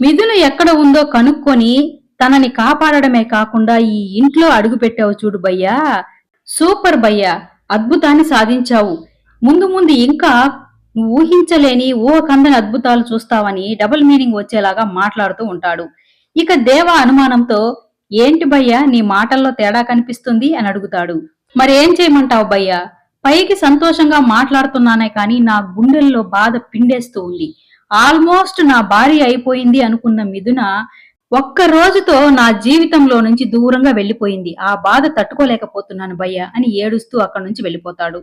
మిథును ఎక్కడ ఉందో కనుక్కొని తనని కాపాడడమే కాకుండా ఈ ఇంట్లో అడుగుపెట్టావు చూడు భయ్యా. సూపర్ భయ్యా. అద్భుతాన్ని సాధించావు. ముందు ముందు ఇంకా నువ్వు ఊహించలేని ఊహకందని అద్భుతాలు చూస్తావని డబుల్ మీనింగ్ వచ్చేలాగా మాట్లాడుతూ ఉంటాడు. ఇక దేవ అనుమానంతో ఏంటి భయ్యా నీ మాటల్లో తేడా కనిపిస్తుంది? అని అడుగుతాడు. మరేం చేయమంటావు భయ్యా? పైకి సంతోషంగా మాట్లాడుతున్నానే కానీ నా గుండెల్లో బాధ పిండేస్తూ ఉంది. ఆల్మోస్ట్ నా భార్య అయిపోయింది అనుకున్న మిథున ఒక్క రోజుతో నా జీవితంలో నుంచి దూరంగా వెళ్ళిపోయింది. ఆ బాధ తట్టుకోలేకపోతున్నాను భయ్య అని ఏడుస్తూ అక్కడి నుంచి వెళ్ళిపోతాడు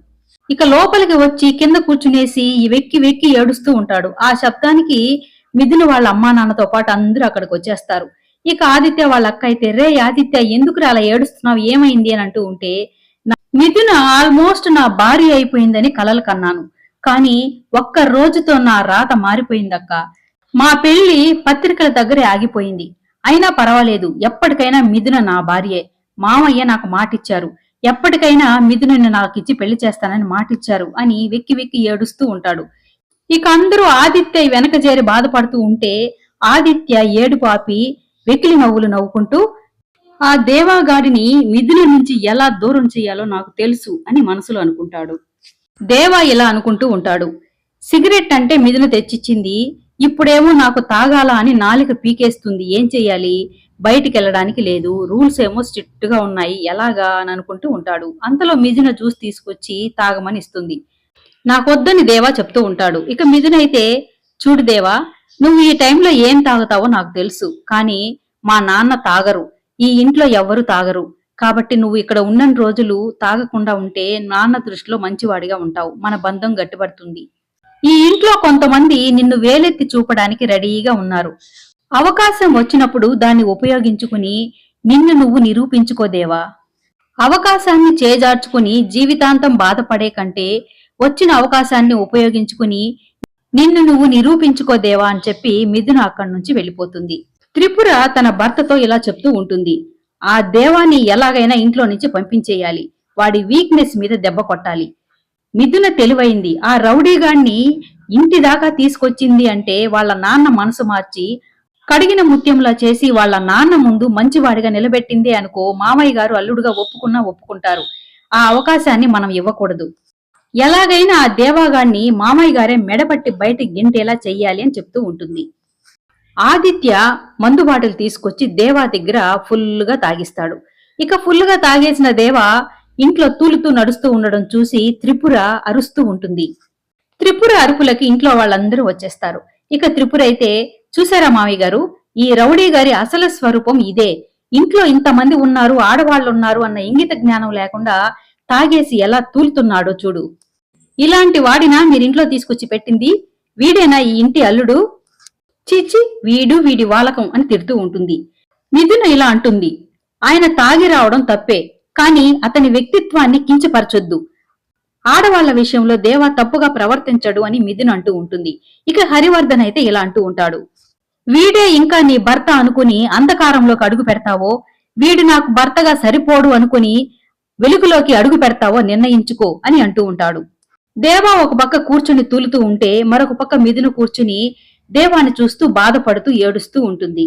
ఇక లోపలికి వచ్చి కింద కూర్చునేసి వెక్కి వెక్కి ఏడుస్తూ ఉంటాడు. ఆ శబ్దానికి మిథున వాళ్ళ అమ్మా నాన్నతో పాటు అందరూ అక్కడికి వచ్చేస్తారు. ఇక ఆదిత్య వాళ్ళ అక్క అయితే రే ఆదిత్య ఎందుకు అలా ఏడుస్తున్నావు? ఏమైంది? అని అంటూ ఉంటే మిథున ఆల్మోస్ట్ నా భార్య అయిపోయిందని కలలు కన్నాను. కానీ ఒక్క రోజుతో నా రాత మారిపోయిందక్క. మా పెళ్ళి పత్రికల దగ్గరే ఆగిపోయింది. అయినా పర్వాలేదు ఎప్పటికైనా మిథున నా భార్యే. మామయ్య నాకు మాటిచ్చారు. ఎప్పటికైనా మిథునను నాకిచ్చి పెళ్ళి చేస్తానని మాటిచ్చారు అని వెక్కి వెక్కి ఏడుస్తూ ఉంటాడు. ఇక అందరూ ఆదిత్య వెనక చేరి బాధపడుతూ ఉంటే ఆదిత్య ఏడు పాపి వెకిలి నవ్వులు నవ్వుకుంటూ ఆ దేవాగాడిని మిథున నుంచి ఎలా దూరం చేయాలో నాకు తెలుసు అని మనసులో అనుకుంటాడు. దేవా ఇలా అనుకుంటూ ఉంటాడు. సిగరెట్ అంటే మిథున తెచ్చిచ్చింది. ఇప్పుడేమో నాకు తాగాల అని నాలిక పీకేస్తుంది. ఏం చెయ్యాలి? బయటికి వెళ్ళడానికి లేదు. రూల్స్ ఏమో స్ట్రిక్ట్గా ఉన్నాయి. ఎలాగా అని అనుకుంటూ ఉంటాడు. అంతలో మిథున జ్యూస్ తీసుకొచ్చి తాగమని ఇస్తుంది. నాకొద్దని దేవా చెప్తూ ఉంటాడు. ఇక మిథునైతే చూడు దేవా నువ్వు ఈ టైంలో ఏం తాగుతావో నాకు తెలుసు. కానీ మా నాన్న తాగరు. ఈ ఇంట్లో ఎవ్వరు తాగరు. కాబట్టి నువ్వు ఇక్కడ ఉన్న రోజులు తాగకుండా ఉంటే నాన్న దృష్టిలో మంచివాడిగా ఉంటావు. మన బంధం గట్టిపడుతుంది. ఈ ఇంట్లో కొంతమంది నిన్ను వేలెత్తి చూపడానికి రెడీగా ఉన్నారు. అవకాశం వచ్చినప్పుడు దాన్ని ఉపయోగించుకుని నిన్ను నువ్వు నిరూపించుకోదేవా? అవకాశాన్ని చేజార్చుకుని జీవితాంతం బాధపడే కంటే వచ్చిన అవకాశాన్ని ఉపయోగించుకుని నిన్ను నువ్వు నిరూపించుకోదేవా అని చెప్పి మిథున అక్కడి నుంచి వెళ్ళిపోతుంది. త్రిపుర తన భర్తతో ఇలా చెప్తూ ఉంటుంది. ఆ దేవాన్ని ఎలాగైనా ఇంట్లో నుంచి పంపించేయాలి. వాడి వీక్నెస్ మీద దెబ్బ కొట్టాలి. మిథున తెలివైంది. ఆ రౌడీగాన్ని ఇంటి దాకా తీసుకొచ్చింది అంటే వాళ్ళ నాన్న మనసు మార్చి కడిగిన ముత్యంలా చేసి వాళ్ళ నాన్న ముందు మంచివాడిగా నిలబెట్టింది అనుకో మామయ్య గారు అల్లుడుగా ఒప్పుకున్నా ఒప్పుకుంటారు. ఆ అవకాశాన్ని మనం ఇవ్వకూడదు. ఎలాగైనా ఆ దేవాగాన్ని మామయ్య గారే మెడపట్టి బయట గింటేలా చెయ్యాలి అని చెప్తూ ఉంటుంది. ఆదిత్య మందు బాటలు తీసుకొచ్చి దేవా దగ్గర ఫుల్గా తాగిస్తాడు. ఇక ఫుల్గా తాగేసిన దేవా ఇంట్లో తూలుతూ నడుస్తూ ఉండడం చూసి త్రిపుర అరుస్తూ ఉంటుంది. త్రిపుర అరుపులకి ఇంట్లో వాళ్ళందరూ వచ్చేస్తారు. ఇక త్రిపుర అయితే చూసారా మావి గారు? ఈ రౌడీ గారి అసలు స్వరూపం ఇదే. ఇంట్లో ఇంతమంది ఉన్నారు ఆడవాళ్ళు ఉన్నారు అన్న ఇంగిత జ్ఞానం లేకుండా తాగేసి ఎలా తూలుతున్నాడో చూడు. ఇలాంటి వాడినా మీరింట్లో తీసుకొచ్చి పెట్టింది? వీడేనా ఈ ఇంటి అల్లుడు? చీచి వీడు వీడి వాలకం అని తిడుతూ ఉంటుంది. మిథున ఇలా అంటుంది ఆయన తాగి రావడం తప్పే కాని అతని వ్యక్తిత్వాన్ని కించపరచొద్దు. ఆడవాళ్ళ విషయంలో దేవా తప్పుగా ప్రవర్తించడు అని మిథున్ అంటూ ఉంటుంది. ఇక హరివర్ధన్ అయితే ఇలా అంటూ ఉంటాడు. వీడే ఇంకా నీ భర్త అనుకుని అంధకారంలోకి అడుగు పెడతావో వీడు నాకు భర్తగా సరిపోడు అనుకుని వెలుగులోకి అడుగు పెడతావో నిర్ణయించుకో అని అంటూ ఉంటాడు. దేవా ఒక పక్క కూర్చుని తూలుతూ ఉంటే మరొక పక్క మిథును కూర్చుని దేవాన్ని చూస్తూ బాధపడుతూ ఏడుస్తూ ఉంటుంది.